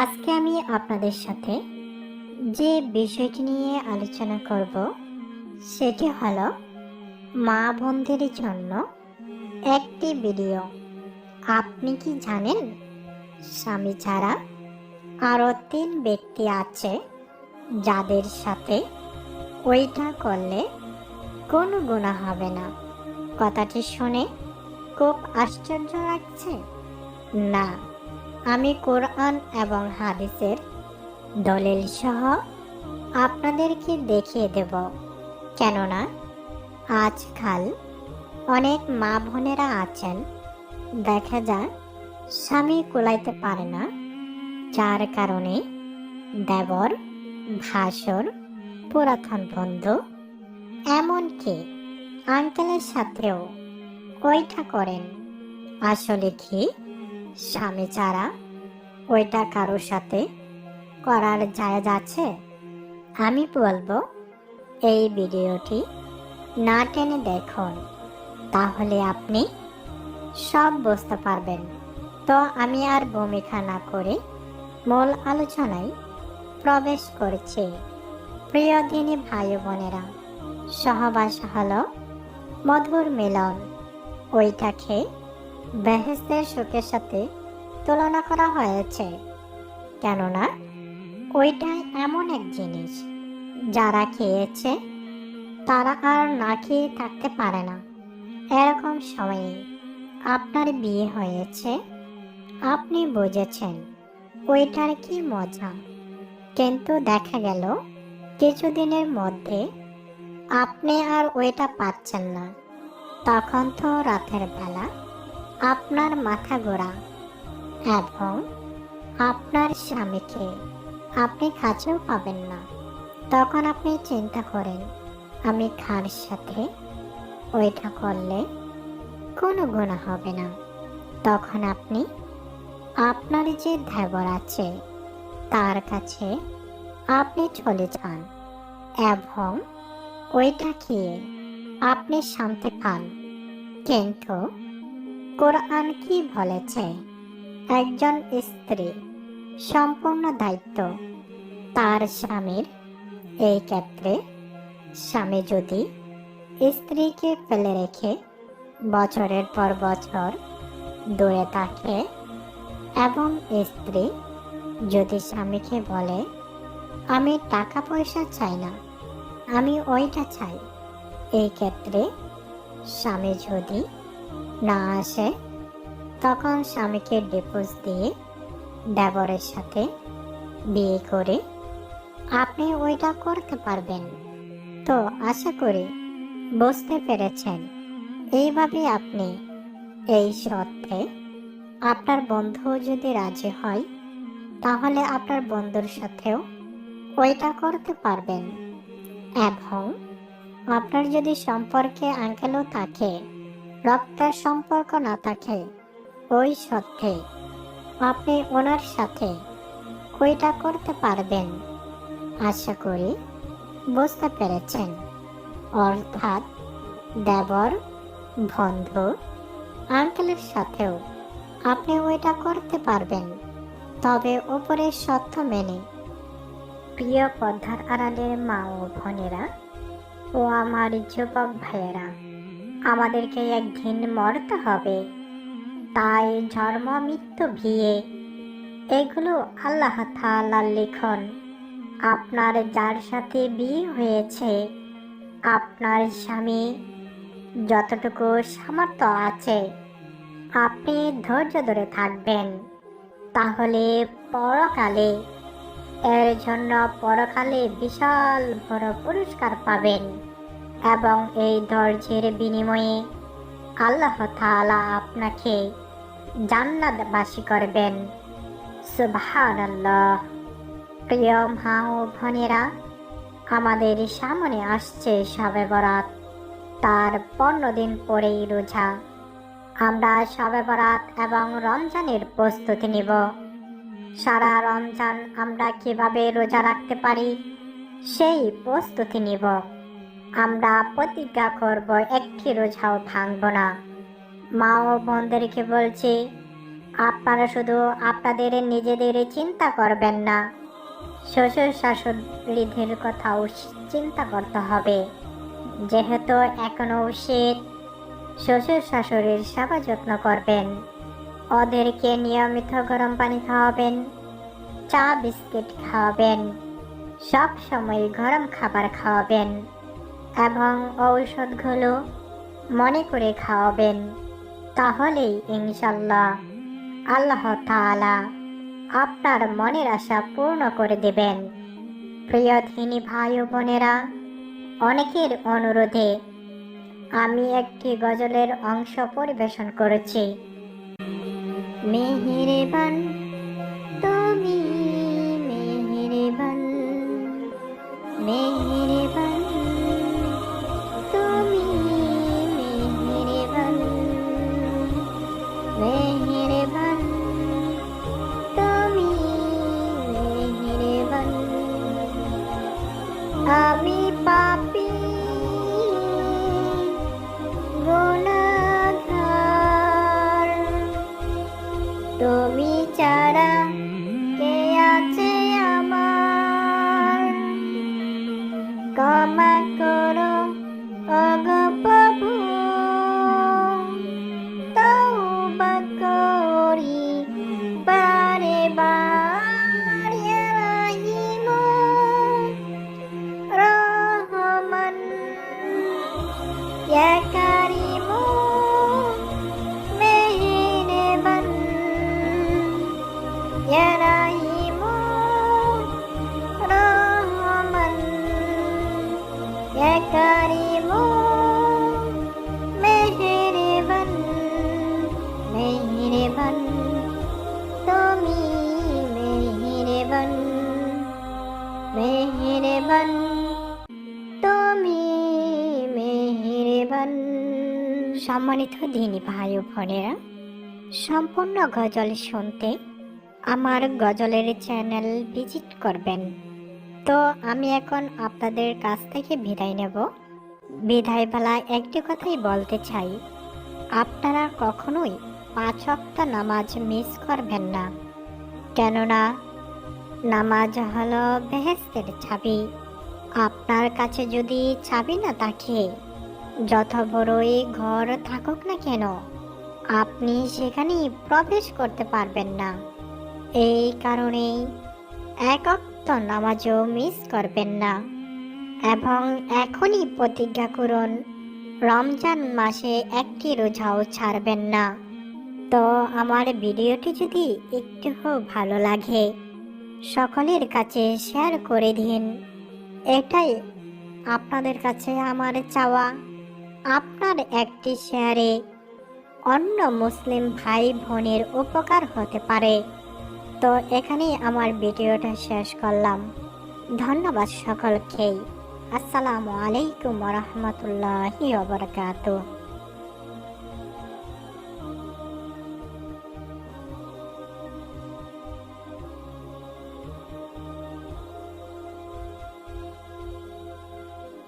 আজকে আমি আপনাদের সাথে যে বিষয়টি নিয়ে আলোচনা করব, সেটি হলো মা বোনদের জন্য একটি ভিডিও। আপনি কি জানেন? স্বামী ছাড়া আরও তিন ব্যক্তি আছে যাদের সাথে ওইটা করলে কোনো গুণা হবে না। কথাটি শুনে খুব আশ্চর্য লাগছে? না। আমি কোরআন এবং হাদিসের দলিল সহ আপনাদেরকে দেখিয়ে দেব। কেননা আজকাল অনেক মা বোনেরা আছেন, দেখা যায় স্বামী কুলাইতে পারে না, যার কারণে দেবর, ভাসর, পুরাতন বন্ধু, এমনকি আঙ্কেলের সাথেও ওইটা করেন। আসলে কি? স্বামী ছাড়া ওইটা কারোর সাথে করার জায়জ আছে? আমি বলব, এই ভিডিওটি না টেনে দেখুন, তাহলে আপনি সব বুঝতে পারবেন। তো আমি আর ভূমিকা না করে মূল আলোচনায় প্রবেশ করছি। প্রিয় দিনী ভাই বোনেরা, সহবাস হলো মধুর মিলন। ওইটাকে বেহেস্তের সুখের সাথে তুলনা করা হয়েছে। কেননা, ওইটাই এমন এক জিনিস, যারা খেয়েছে, তারা আর না খেয়ে থাকতে পারে না। এরকম সময়ে আপনার বিয়ে হয়েছে, আপনি বুঝেছেন ওইটার কি মজা। কিন্তু দেখা গেল, কিছুদিনের মধ্যে আপনি আর ওইটা পাচ্ছেন না। তখন তো রাতের বেলা আপনার মাথা গোড়া এবং আপনার স্বামীকে আপনি কাছেও পাবেন না। তখন আপনি চিন্তা করেন, আমি খার সাথে ওইটা করলে কোনো গুণা হবে না। তখন আপনি আপনার যে ধেবর আছে, তার কাছে আপনি চলে যান এবং ওইটা খেয়ে আপনি শান্তি পান। কিন্তু কোরআন কি বলেছে? একজন স্ত্রী, সম্পূর্ণ দায়িত্ব। তার স্বামীর এই ক্ষেত্রে স্বামী যদি স্ত্রীকে ফেলে রেখে বছরের পর বছর দূরে থাকে এবং স্ত্রী যদি স্বামীকে বলে, আমি টাকা পয়সা চাই না, আমি ওইটা চাই, এই ক্ষেত্রে স্বামী যদি না আসে, তখন স্বামীকে ডিপোজ দিয়ে দেবরের সাথে বিয়ে করে আপনি ওইটা করতে পারবেন। তো আশা করি বুঝতে পেরেছেন। এইভাবে আপনি এই সত্ত্বে আপনার বন্ধু যদি রাজি হয়, তাহলে আপনার বন্ধুর সাথেও ওইটা করতে পারবেন। এবং আপনার যদি সম্পর্কে আঙ্কেলও থাকে রক্তের সম্পর্ক না থাকে, ওই সত্ত্বে আপনি ওনার সাথে ওইটা করতে পারবেন, আশা করি বুঝতে পেরেছেন। অর্থাৎ দেবর বন্ধু আঙ্কেলের সাথেও আপনি ওইটা করতে পারবেন, তবে ওপরের সত্য মেনে। প্রিয় পদ্মার আড়ালের মা ও বোনেরা ও আমার যুবক ভাইয়েরা আমাদেরকে একদিন মরতে হবে। তাই জন্ম, মৃত্যু ভিয়ে এগুলো আল্লাহ তাআলার লিখন। আপনার যার সাথে বিয়ে হয়েছে, আপনার স্বামী যতটুকু সামর্থ্য আছে, আপনি ধৈর্য ধরে থাকবেন। তাহলে পরকালে, এর জন্য পরকালে বিশাল বড় পুরস্কার পাবেন। এবং এই ধৈর্যের বিনিময়ে আল্লাহ তাআলা আপনাকে জান্নাতবাসী করবেন। সুবহানাল্লাহ। প্রিয় মা ও বোনেরা, আমাদের সামনে আসছে শবে বরাত। তার পনেরো দিন পরেই রোজা। আমরা শবে বরাত এবং রমজানের প্রস্তুতি নিব। সারা রমজান আমরা কীভাবে রোজা রাখতে পারি, সেই প্রস্তুতি নিব। আমরা প্রতিজ্ঞা করব একটি রোজাও ভাঙব না। মা ও বোনদেরকে বলছি, আপনারা শুধু আপনাদের নিজেদের চিন্তা করবেন না। শ্বশুর শাশুড়িদের কথাও চিন্তা করতে হবে। যেহেতু এখনও শীত শ্বশুর শাশুড়ির সেবা যত্ন করবেন। ওদেরকে নিয়মিত গরম পানি খাওয়াবেন, চা, বিস্কিট খাওয়াবেন সব সময় গরম খাবার খাওয়াবেন। এবং ঔষধগুলো মনে করে খাওয়াবেন। তাহলেই ইনশাল্লাহ আল্লাহ তাআলা আপনার মনের আশা পূর্ণ করে দেবেন। প্রিয় ধিনী ভাই বোনেরা, অনেকের অনুরোধে আমি একটি গজলের অংশ পরিবেশন করেছি। মেহেরবান, তুমি মেহেরবান মেহেরবান। তুমি মেহেরবান। সম্মানিত দিনী ভাই ও বোনেরা, সম্পূর্ণ গজল শুনতে আমার গজলের চ্যানেল ভিজিট করবেন। তো আমি এখন আপনাদের কাছ থেকে বিদায় নেব। বিদায় একটি কথাই বলতে চাই। আপনারা কখনোই পাঁচ ওয়াক্ত নামাজ মিস করবেন না। কেননা নামাজ হলো বেহেস্তের চাবি। আপনার কাছে যদি চাবি না থাকে, যত বড়ই ঘর থাকুক না কেন, আপনি সেখানে প্রবেশ করতে পারবেন না। এই কারণেই একক্ত নামাজও মিস করবেন না। এবং এখনই প্রতিজ্ঞা করুন, রমজান মাসে একটি রোজাও ছাড়বেন না। তো আমার ভিডিওটি যদি একটু ভালো লাগে সকলের কাছে শেয়ার করে দিন। এটাই আপনাদের কাছে আমার চাওয়া। আপনার একটি শেয়ারে অন্য মুসলিম ভাই বোনের উপকার হতে পারে। তো এখানেই আমার ভিডিওটা শেষ করলাম। ধন্যবাদ সকলকেই। আসসালামু আলাইকুম রহমতুল্লাহি ওবরাকাতুহ